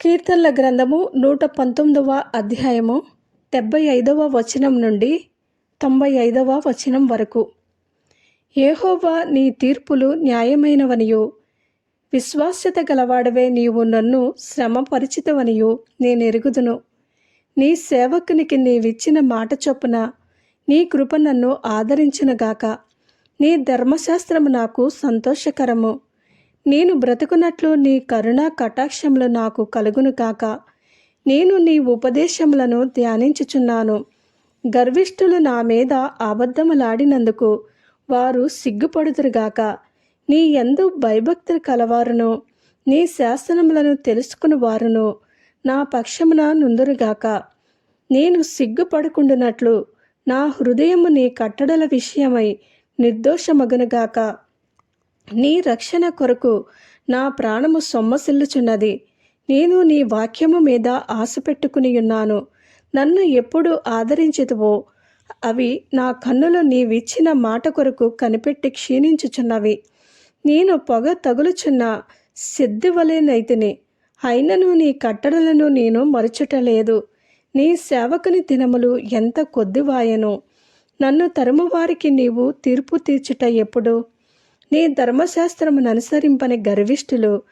కీర్తనల గ్రంథము నూట పంతొమ్మిదవ అధ్యాయము డెబ్బై ఐదవ వచనం నుండి తొంభై ఐదవ వచనం వరకు. ఏహోవా నీ తీర్పులు న్యాయమైనవనియు. విశ్వాస్యత గలవాడవే నీవు నన్ను శ్రమపరిచితవనియు. నేనెరుగుదును. నీ సేవకునికి నీవిచ్చిన మాట చొప్పున నీ కృప నన్ను ఆదరించునుగాక. నీ ధర్మశాస్త్రము నాకు సంతోషకరము. నేను బ్రతుకున్నట్లు నీ కరుణా కటాక్షములు నాకు కలుగును కాక. నేను నీ ఉపదేశములను ధ్యానించుచున్నాను. గర్విష్ఠులు నా మీద అబద్ధములాడినందుకు వారు సిగ్గుపడుదురుగాక నీ ఎందు భయభక్తులు కలవారును. నీ శాసనములను తెలుసుకుని వారును నా పక్షమున నుందురుగాక నేను సిగ్గుపడకుండునట్లు నా హృదయము నీ కట్టడల విషయమై నిర్దోషమగునుగాక నీ రక్షణ కొరకు నా ప్రాణము సొమ్మసిల్లుచున్నది. నేను నీ వాక్యము మీద ఆశ పెట్టుకుని ఉన్నాను. నన్ను ఎప్పుడు ఆదరించుతువో అవి నా కన్నులు నీవిచ్చిన మాట కొరకు కనిపెట్టి క్షీణించుచున్నవి. నేను పొగ తగులుచున్న సిద్ధివలేనైతిని అయినను నీ కట్టడలను నేను మరచుటలేదు. నీ సేవకుని దినములు ఎంత కొద్దివాయను. నన్ను తరుమువారికి నీవు తీర్పు తీర్చుట ఎప్పుడు? నీ ధర్మశాస్త్రమును అనుసరింపని గర్విష్ఠులు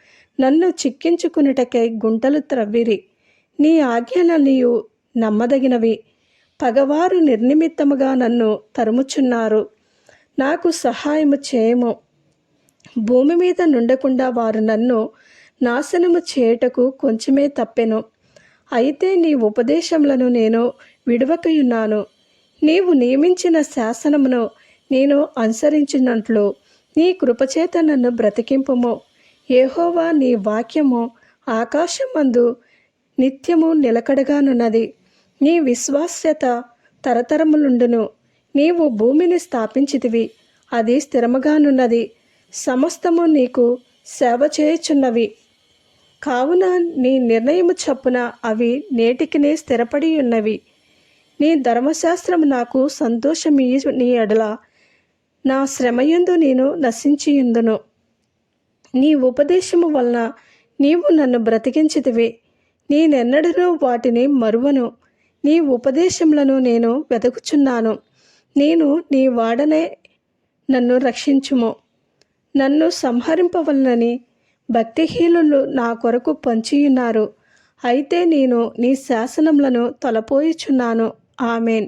నన్ను చిక్కించుకునుటకై గుంటలు త్రవ్విరి. నీ ఆజ్ఞలనియు నమ్మదగినవి. పగవారు నిర్నిమిత్తముగా నన్ను తరుముచున్నారు. నాకు సహాయము చేయము. భూమి మీద నుండకుండా వారు నన్ను నాశనము చేయుటకు కొంచెమే తప్పెను. అయితే నీ ఉపదేశములను నేను విడవకయున్నాను. నీవు నియమించిన శాసనమును నేను అనుసరించినట్లు నీ కృపచేత నన్ను బ్రతికింపుము. ఏహోవా నీ వాక్యము ఆకాశమందు నిత్యము నిలకడగానున్నది. నీ విశ్వాస్యత తరతరములుండును. నీవు భూమిని స్థాపించితివి అది స్థిరముగానున్నది. సమస్తము నీకు సేవ చేయుచున్నవి. కావున నీ నిర్ణయము చొప్పున అవి నేటికినే స్థిరపడి ఉన్నవి నీ ధర్మశాస్త్రం నాకు సంతోషమీ నీ ఎడల. నా శ్రమయందు నేను నశించియుందును. నీ ఉపదేశము వలన నీవు నన్ను బ్రతికించితివి. నేనెన్నడూ వాటిని మరువను. నీ ఉపదేశములను నేను వెతుకుచున్నాను నేను నీ వాడనే నన్ను రక్షించుము. నన్ను సంహరింపవలనని భక్తిహీనులు నా కొరకు పంచియున్నారు. అయితే నేను నీ శాసనములను తొలపోయిచున్నాను. ఆమెన్.